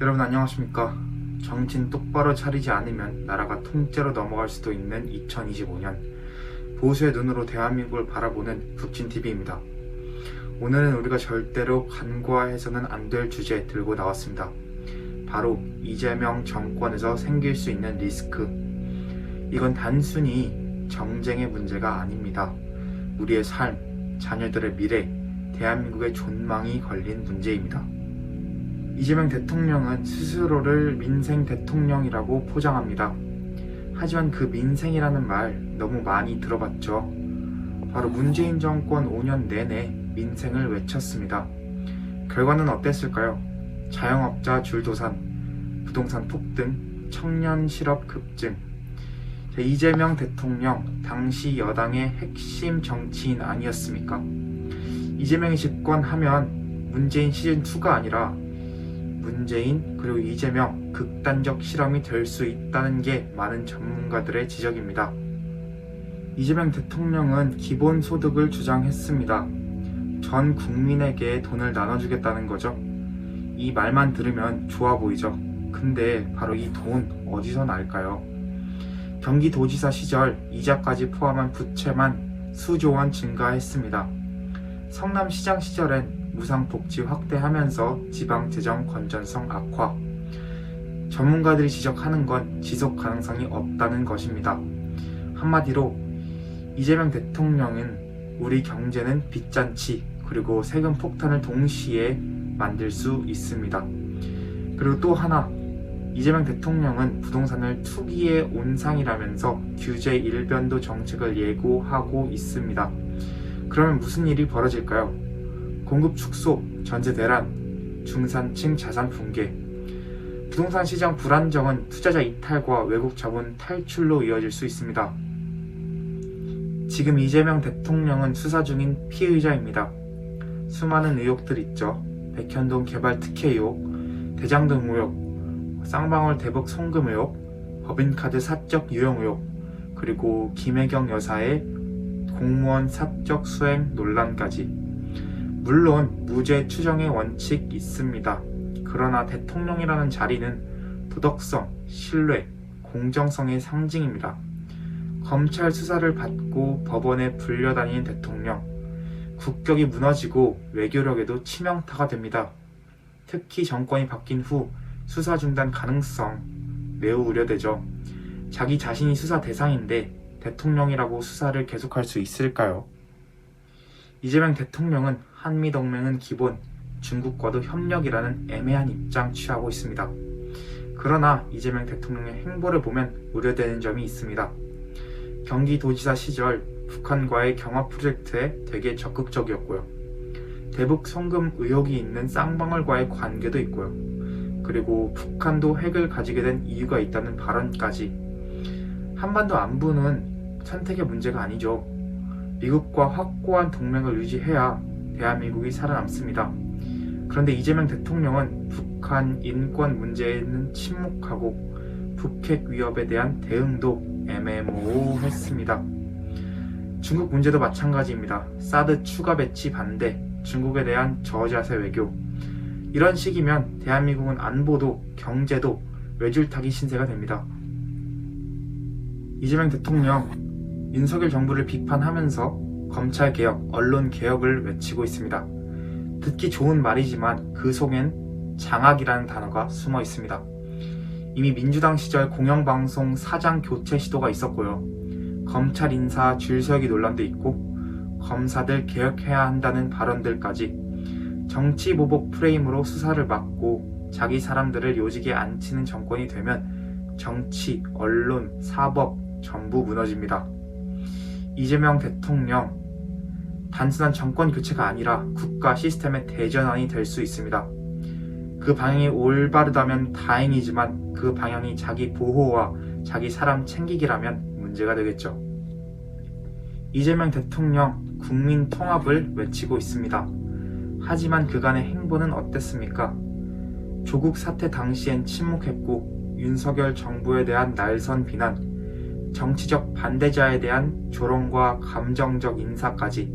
여러분 안녕하십니까? 정신 똑바로 차리지 않으면 나라가 통째로 넘어갈 수도 있는 2025년 보수의 눈으로 대한민국을 바라보는 북진TV입니다. 오늘은 우리가 절대로 간과해서는 안 될 주제 들고 나왔습니다. 바로 이재명 정권에서 생길 수 있는 리스크. 이건 단순히 정쟁의 문제가 아닙니다. 우리의 삶, 자녀들의 미래, 대한민국의 존망이 걸린 문제입니다. 이재명 대통령은 스스로를 민생 대통령이라고 포장합니다. 하지만 그 민생이라는 말 너무 많이 들어봤죠. 바로 문재인 정권 5년 내내 민생을 외쳤습니다. 결과는 어땠을까요? 자영업자 줄도산, 부동산 폭등, 청년 실업 급증. 자, 이재명 대통령 당시 여당의 핵심 정치인 아니었습니까? 이재명이 집권하면 문재인 시즌2가 아니라 문재인 그리고 이재명 극단적 실험이 될 수 있다는 게 많은 전문가들의 지적입니다. 이재명 대통령은 기본소득을 주장했습니다. 전 국민에게 돈을 나눠주겠다는 거죠. 이 말만 들으면 좋아 보이죠. 근데 바로 이 돈 어디서 날까요? 경기도지사 시절 이자까지 포함한 부채만 수조 원 증가했습니다. 성남시장 시절엔 무상복지 확대하면서 지방 재정 건전성 악화. 전문가들이 지적하는 건 지속 가능성이 없다는 것입니다. 한마디로 이재명 대통령은 우리 경제는 빚잔치 그리고 세금 폭탄을 동시에 만들 수 있습니다. 그리고 또 하나 이재명 대통령은 부동산을 투기의 온상이라면서 규제 일변도 정책을 예고하고 있습니다. 그러면 무슨 일이 벌어질까요? 공급 축소, 전세 대란, 중산층 자산 붕괴. 부동산 시장 불안정은 투자자 이탈과 외국 자본 탈출로 이어질 수 있습니다. 지금 이재명 대통령은 수사 중인 피의자입니다. 수많은 의혹들 있죠. 백현동 개발 특혜 의혹, 대장동 의혹, 쌍방울 대북 송금 의혹, 법인카드 사적 유용 의혹, 그리고 김혜경 여사의 공무원 사적 수행 논란까지. 물론 무죄 추정의 원칙 있습니다. 그러나 대통령이라는 자리는 도덕성, 신뢰, 공정성의 상징입니다. 검찰 수사를 받고 법원에 불려다니는 대통령, 국격이 무너지고 외교력에도 치명타가 됩니다. 특히 정권이 바뀐 후 수사 중단 가능성 매우 우려되죠. 자기 자신이 수사 대상인데 대통령이라고 수사를 계속할 수 있을까요? 이재명 대통령은 한미동맹은 기본, 중국과도 협력이라는 애매한 입장 취하고 있습니다. 그러나 이재명 대통령의 행보를 보면 우려되는 점이 있습니다. 경기도지사 시절 북한과의 경합 프로젝트에 되게 적극적이었고요. 대북 송금 의혹이 있는 쌍방울과의 관계도 있고요. 그리고 북한도 핵을 가지게 된 이유가 있다는 발언까지. 한반도 안보는 선택의 문제가 아니죠. 미국과 확고한 동맹을 유지해야 대한민국이 살아남습니다. 그런데 이재명 대통령은 북한 인권 문제에는 침묵하고 북핵 위협에 대한 대응도 애매모호했습니다. 중국 문제도 마찬가지입니다. 사드 추가 배치 반대, 중국에 대한 저자세 외교. 이런 식이면 대한민국은 안보도 경제도 외줄타기 신세가 됩니다. 이재명 대통령 윤석열 정부를 비판하면서 검찰 개혁, 언론 개혁을 외치고 있습니다. 듣기 좋은 말이지만 그 속엔 장악이라는 단어가 숨어 있습니다. 이미 민주당 시절 공영방송 사장 교체 시도가 있었고요. 검찰 인사 줄서기 논란도 있고 검사들 개혁해야 한다는 발언들까지 정치 보복 프레임으로 수사를 막고 자기 사람들을 요직에 앉히는 정권이 되면 정치, 언론, 사법 전부 무너집니다. 이재명 대통령 단순한 정권 교체가 아니라 국가 시스템의 대전환이 될 수 있습니다. 그 방향이 올바르다면 다행이지만 그 방향이 자기 보호와 자기 사람 챙기기라면 문제가 되겠죠. 이재명 대통령 국민 통합을 외치고 있습니다. 하지만 그간의 행보는 어땠습니까? 조국 사태 당시엔 침묵했고 윤석열 정부에 대한 날선 비난, 정치적 반대자에 대한 조롱과 감정적 인사까지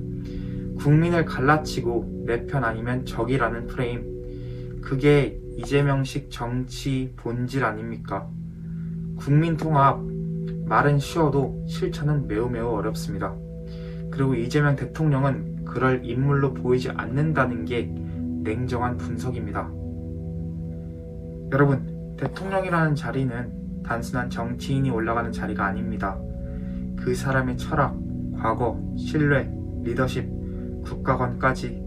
국민을 갈라치고 내 편 아니면 적이라는 프레임 그게 이재명식 정치 본질 아닙니까? 국민 통합, 말은 쉬워도 실천은 매우 매우 어렵습니다. 그리고 이재명 대통령은 그럴 인물로 보이지 않는다는 게 냉정한 분석입니다. 여러분, 대통령이라는 자리는 단순한 정치인이 올라가는 자리가 아닙니다. 그 사람의 철학, 과거, 신뢰, 리더십, 국가관까지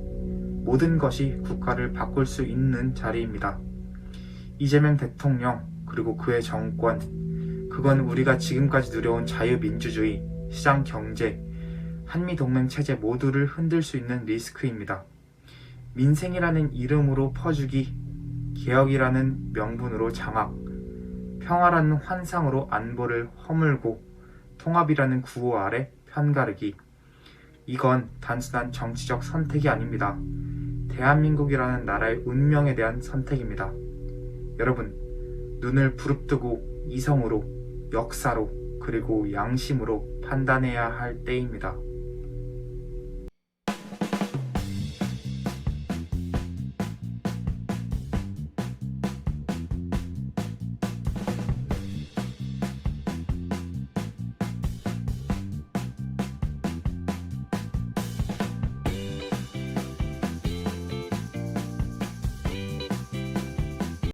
모든 것이 국가를 바꿀 수 있는 자리입니다. 이재명 대통령, 그리고 그의 정권, 그건 우리가 지금까지 누려온 자유민주주의, 시장 경제, 한미동맹 체제 모두를 흔들 수 있는 리스크입니다. 민생이라는 이름으로 퍼주기, 개혁이라는 명분으로 장악, 평화라는 환상으로 안보를 허물고, 통합이라는 구호 아래 편가르기. 이건 단순한 정치적 선택이 아닙니다. 대한민국이라는 나라의 운명에 대한 선택입니다. 여러분, 눈을 부릅뜨고 이성으로, 역사로, 그리고 양심으로 판단해야 할 때입니다.